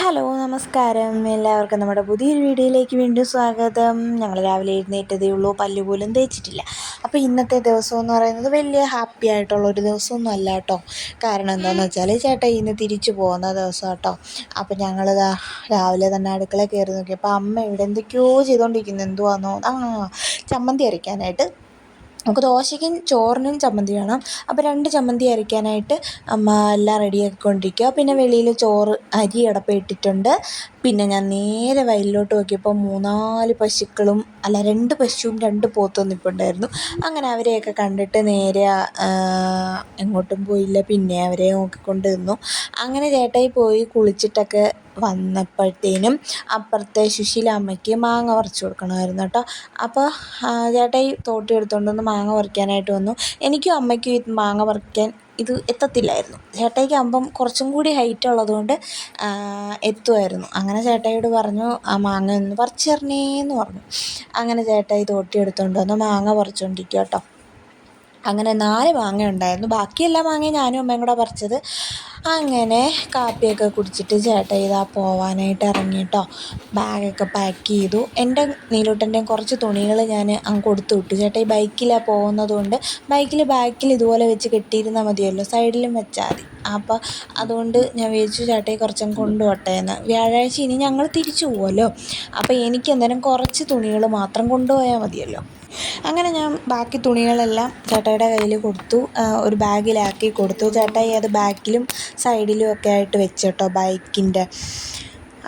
Hello നമസ്കാരം. എല്ലാവർക്കും നമ്മുടെ പുതിയൊരു വീഡിയോയിലേക്ക് വീണ്ടും സ്വാഗതം. ഞങ്ങൾ രാവിലെ എഴുന്നേറ്റതേ ഉള്ളൂ. പല്ല് പോലും തേച്ചിട്ടില്ല. അപ്പോൾ ഇന്നത്തെ ദിവസം എന്ന് പറയുന്നത് വലിയ ഹാപ്പി ആയിട്ടുള്ള ഒരു ദിവസമൊന്നും അല്ല കേട്ടോ. കാരണം എന്താണെന്ന് വെച്ചാൽ ചേട്ടാ ഇന്ന് തിരിച്ചു പോകുന്ന ദിവസം കേട്ടോ അപ്പോൾ ഞങ്ങൾ രാവിലെ തന്നെ അടുക്കള കയറി നോക്കി. അപ്പോൾ അമ്മ ഇവിടെ എന്തൊക്കെയോ ചെയ്തുകൊണ്ടിരിക്കുന്നു എന്തുവാന്നോ? ആ ചമ്മന്തി അരയ്ക്കാനായിട്ട് നമുക്ക് ദോശയ്ക്കും ചോറിനും ചമ്മന്തി വേണം. അപ്പോൾ രണ്ട് ചമ്മന്തി അരയ്ക്കാനായിട്ട് അമ്മ എല്ലാം റെഡിയാക്കിക്കൊണ്ടിരിക്കുക പിന്നെ വെളിയിൽ ചോറ് അരി അടപ്പിട്ടിട്ടുണ്ട് പിന്നെ ഞാൻ നേരെ വയലിലോട്ട് നോക്കിയപ്പോൾ മൂന്നാൽ പശുക്കളും അല്ല രണ്ട് പശുവും രണ്ട് പോത്തും നിൽപ്പുണ്ടായിരുന്നു അങ്ങനെ അവരെയൊക്കെ കണ്ടിട്ട് നേരെ എങ്ങോട്ടും പോയില്ല. പിന്നെ അവരെ നോക്കിക്കൊണ്ട് നിന്നു അങ്ങനെ ചേട്ടായി പോയി കുളിച്ചിട്ടൊക്കെ വന്നപ്പോഴത്തേനും അപ്പുറത്തെ സുശീല അമ്മയ്ക്ക് മാങ്ങ പറിച്ചു കൊടുക്കണമായിരുന്നു കേട്ടോ. അപ്പോൾ ചേട്ടായി തോട്ടി എടുത്തുകൊണ്ട് വന്ന് മാങ്ങ പറിക്കാനായിട്ട് വന്നു. എനിക്കും അമ്മയ്ക്കും മാങ്ങ പറിക്കാൻ ഇത് എത്തത്തില്ലായിരുന്നു. ചേട്ടായിക്ക് ആകുമ്പം കുറച്ചും കൂടി ഹൈറ്റ് ഉള്ളതുകൊണ്ട് എത്തുമായിരുന്നു. അങ്ങനെ ചേട്ടായിയോട് പറഞ്ഞു ആ മാങ്ങ ഒന്ന് പറിച്ച് തരണേന്ന് പറഞ്ഞു. അങ്ങനെ ചേട്ടായി തോട്ടി എടുത്തുകൊണ്ട് വന്ന്. മാങ്ങ പറിച്ചുകൊണ്ടിരിക്കുക കേട്ടോ അങ്ങനെ നാല് മാങ്ങ ഉണ്ടായിരുന്നു. ബാക്കിയെല്ലാം മാങ്ങ ഞാനും അമ്മയും കൂടെ പറിച്ചത്. അങ്ങനെ കാപ്പിയൊക്കെ കുടിച്ചിട്ട് ചേട്ടൻ ഇതാ പോവാനായിട്ട് ഇറങ്ങിയിട്ടോ ബാഗൊക്കെ പാക്ക് ചെയ്തു. എന്റെ നീലൂട്ടന്റെയും കുറച്ച് തുണികൾ ഞാൻ അങ്ങ് കൊടുത്തു വിട്ടു. ചേട്ടാ ഈ ബൈക്കിലാണ് പോകുന്നത് കൊണ്ട് ബൈക്കിൽ ബാക്കിൽ ഇതുപോലെ വെച്ച് കെട്ടിയിരുന്നാൽ മതിയല്ലോ. സൈഡിലും വെച്ചാൽ മതി. അപ്പോൾ അതുകൊണ്ട് ഞാൻ വിചാരിച്ചു ചേട്ടയെ കുറച്ചും കൊണ്ടുപോട്ടെ എന്ന്. വ്യാഴാഴ്ച ഇനി ഞങ്ങൾ തിരിച്ചു പോകുമല്ലോ അപ്പോൾ എനിക്ക് എന്തായാലും കുറച്ച് തുണികൾ മാത്രം കൊണ്ടുപോയാൽ മതിയല്ലോ. അങ്ങനെ ഞാൻ ബാക്കി തുണികളെല്ലാം ചേട്ടായിയുടെ കയ്യിൽ കൊടുത്തു. ഒരു ബാഗിലാക്കി കൊടുത്തു. ചേട്ടായി അത് ബാക്കിലും സൈഡിലും ഒക്കെ ആയിട്ട് വെച്ചു കേട്ടോ ബൈക്കിന്റെ.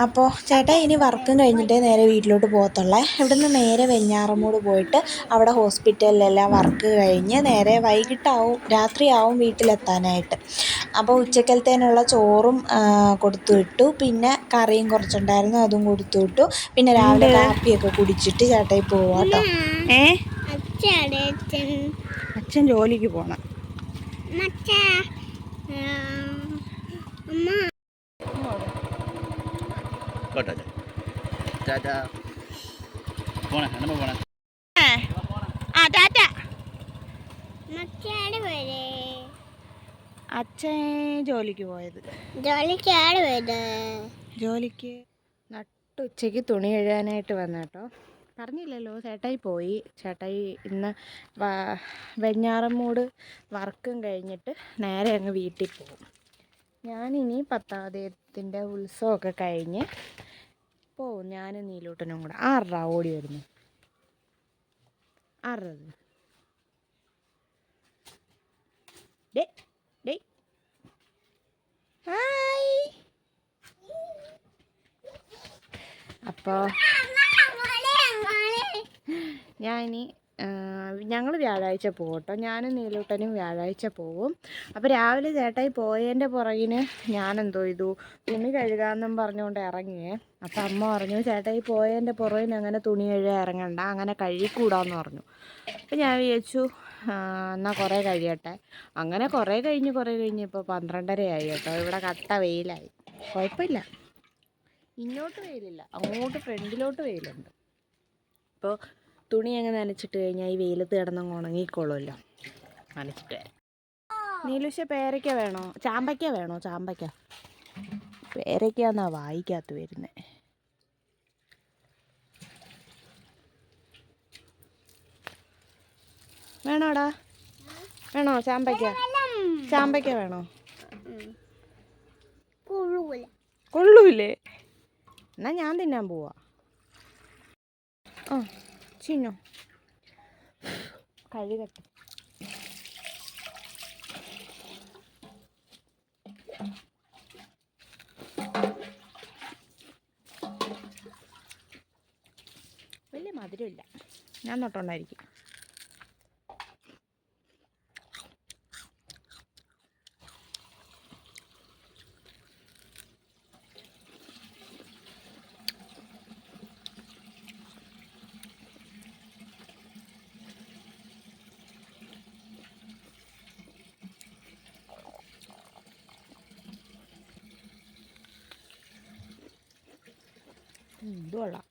അപ്പോൾ ചേട്ടാ ഇനി വർക്കും കഴിഞ്ഞിട്ടേ നേരെ വീട്ടിലോട്ട് പോകത്തുള്ളേ. ഇവിടുന്ന് നേരെ വെഞ്ഞാറമ്മൂട് പോയിട്ട് അവിടെ ഹോസ്പിറ്റലിലെല്ലാം വർക്ക് കഴിഞ്ഞ് നേരെ വൈകിട്ടാവും രാത്രിയാവും വീട്ടിലെത്താനായിട്ട്. അപ്പോൾ ഉച്ചക്കലത്തേനുള്ള ചോറും കൊടുത്തു വിട്ടു. പിന്നെ കറിയും കുറച്ചുണ്ടായിരുന്നു അതും കൊടുത്തു വിട്ടു. പിന്നെ രാവിലെ കാപ്പിയൊക്കെ കുടിച്ചിട്ട് ചേട്ടായി പോവാട്ടോ. ഏ? അച്ഛൻ ജോലിക്ക് പോണം. അച്ഛൻ ജോലിക്ക് പോയത്. ജോലിക്ക് നട്ടുച്ചയ്ക്ക് തുണി എഴുതാനായിട്ട് വന്ന കേട്ടോ പറഞ്ഞില്ലല്ലോ ചേട്ടായി പോയി. ചേട്ടായി ഇന്ന് വെഞ്ഞാറമ്മൂട് വർക്കും കഴിഞ്ഞിട്ട് നേരെ അങ്ങ് വീട്ടിൽ പോകും. ഞാനിനി പത്താമതേത്തിന്റെ ഉത്സവമൊക്കെ കഴിഞ്ഞ് പോവും. ഞാൻ നീലൂട്ടനും കൂടെ. ആറ ഓടി വരുന്നു. ആറത് ഡേ ഡേ ഹായ്. അപ്പോൾ ഞാൻ ഇനി ഞങ്ങൾ വ്യാഴാഴ്ച പോകും കേട്ടോ ഞാനും നീലൂട്ടനും വ്യാഴാഴ്ച പോകും അപ്പോൾ രാവിലെ ചേട്ടായി പോയതിന്റെ പുറകിന് ഞാനെന്തോ ചെയ്തു. തുണി കഴുകാമെന്നും പറഞ്ഞുകൊണ്ട് ഇറങ്ങിയേ. അപ്പോൾ അമ്മ പറഞ്ഞു ചേട്ടായി പോയതിന്റെ പുറകിന് അങ്ങനെ തുണി കഴുകാൻ ഇറങ്ങണ്ട. അങ്ങനെ കഴുകിക്കൂടാന്ന് പറഞ്ഞു. അപ്പോൾ ഞാൻ വിചാരിച്ചു എന്നാൽ കുറേ കഴിയട്ടെ. അങ്ങനെ കുറേ കഴിഞ്ഞ് കുറേ കഴിഞ്ഞ് ഇപ്പോൾ പന്ത്രണ്ടരയായി കേട്ടോ. ഇവിടെ കട്ട വെയിലായി. കുഴപ്പമില്ല ഇങ്ങോട്ട് വെയിലില്ല. അങ്ങോട്ട് ഫ്രണ്ടിലോട്ട് വെയിലുണ്ട്. അപ്പോൾ തുണി അങ്ങ് നനച്ചിട്ട് കഴിഞ്ഞാൽ ഈ വെയിലത്ത് കിടന്നങ്ങ് ഉണങ്ങിക്കോളുമല്ലോ. നനച്ചിട്ട്. വരാം നീലുഷ പേരയ്ക്ക വേണോ? ചാമ്പയ്ക്ക വേണോ? ചാമ്പയ്ക്ക. പേരയ്ക്ക എന്നാ വായിക്കാത്ത വരുന്നത് വേണോടാ? വേണോ ചാമ്പയ്ക്ക? ചാമ്പയ്ക്ക വേണോ? കൊള്ളൂലേ? എന്നാ ഞാൻ തിന്നാൻ പോവാ. ആ. ചിന്നോ കഴുകട്ടെ വലിയ മധുരമില്ല. ഞാൻ തൊട്ടുണ്ടായിരിക്കും 嗯，对了。